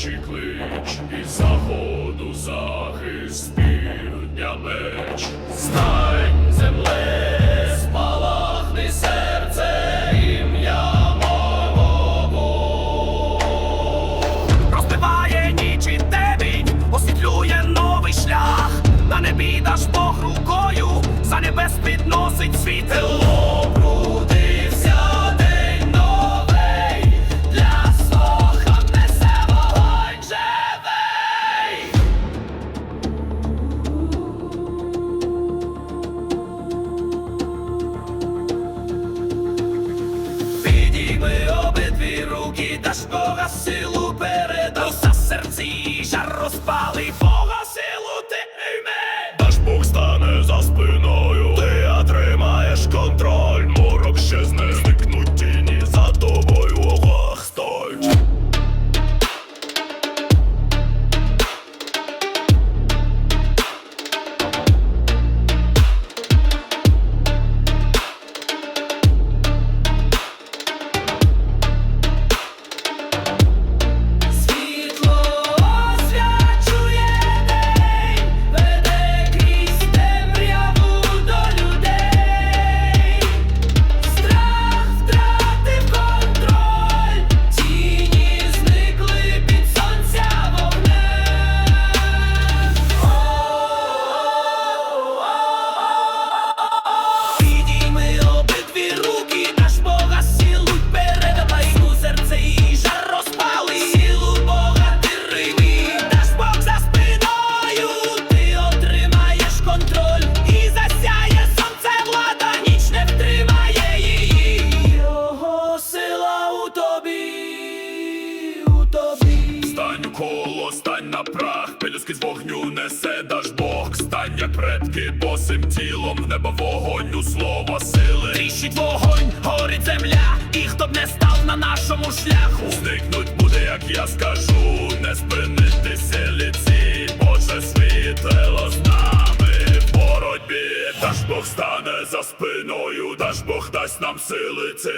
наче клич, і заходу захист півдня меч. Стань земле, спалахни серце, ім'я мого. Розбиває ніч і темінь, освітлює новий шлях. На небі даш Бог рукою, за небес підносить світло. Пробудився руки, даш на прах, пелюски з вогню несе даш Бог, стань як предки, босим тілом в небо вогонь у слово сили. Тріщить вогонь, горить земля, і хто б не став на нашому шляху. Зникнуть буде, як я скажу, не спинити селіці, Боже світло з нами в боротьбі. Даш Бог стане за спиною, даш Бог дасть нам сили ці.